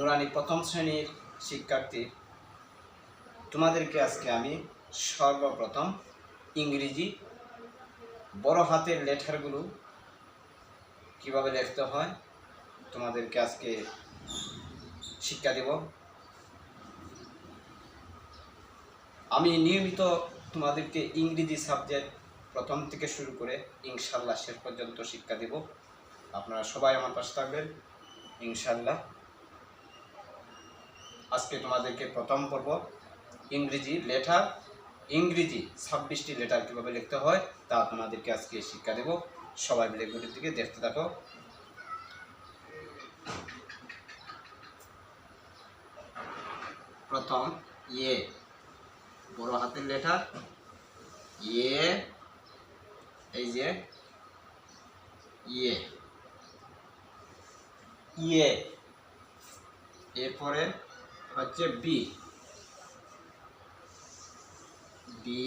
নুরানি প্রথম শ্রেণির শিক্ষার্থী। তোমাদেরকে আজকে আমি সর্বপ্রথম ইংরেজি বড় হাতের লেটারগুলো কীভাবে লিখতে হয় তোমাদেরকে আজকে শিক্ষা দেব। আমি নিয়মিত তোমাদেরকে ইংরেজি সাবজেক্ট প্রথম থেকে শুরু করে ইনশাল্লাহ শেষ পর্যন্ত শিক্ষা দেব। আপনারা সবাই আমার পাশে থাকবেন। ইনশাল্লাহ আজকে তোমাদেরকে প্রথম পর্ব, ইংরেজি লেটার। ইংরেজি ছাব্বিশটি লেটার কীভাবে লিখতে হয়, তা তোমাদেরকে আজকে শিক্ষা দেব। সবাই মিলে ঘুরের দিকে দেখতে থাকো। প্রথম ইয়ে বড় হাতের লেটার। ইয়ে এই যে ইয়ে ইয়ে এরপরে হচ্ছে বি বি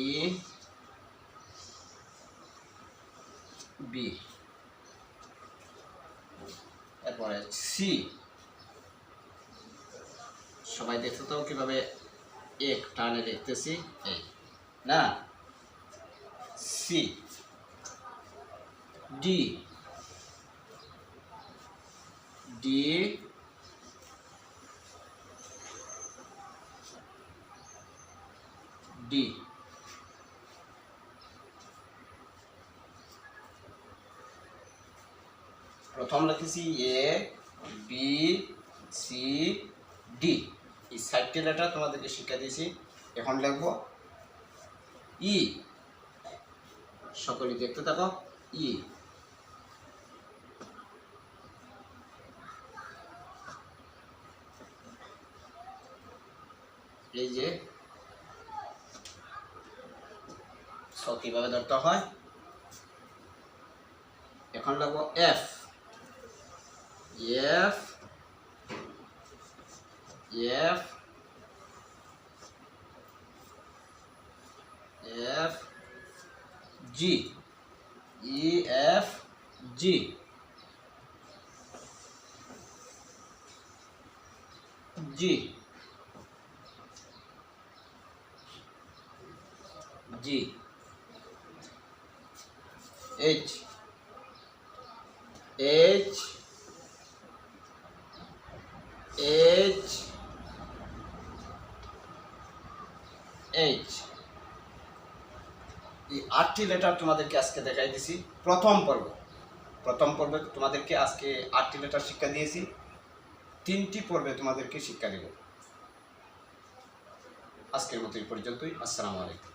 বি এরপরে সি সবাই দেখতে তো কীভাবে এক টানে লিখতেছি? এই, না? C D D D. প্রথম লিখেছি এ, বি, সি, ডি। এই চারটি লেটার তোমাদেরকে শিক্ষা দিয়েছি। এখন লিখব ই। সকলে দেখতে থাকো, ই। এই যে ছ কীভাবে ধরতে হয়? এখন লাগবো F F F F G E F G G G H H H H এই আটটি লেটার তোমাদেরকে আজকে দেখাই দিছি। প্রথম পর্ব। প্রথম পর্বে তোমাদেরকে আজকে আটটি লেটার শিক্ষা দিয়েছি। তিনটি পর্বে তোমাদেরকে শিক্ষা দেব। আজকের মতো এই পর্যন্তই। আসসালামু আলাইকুম।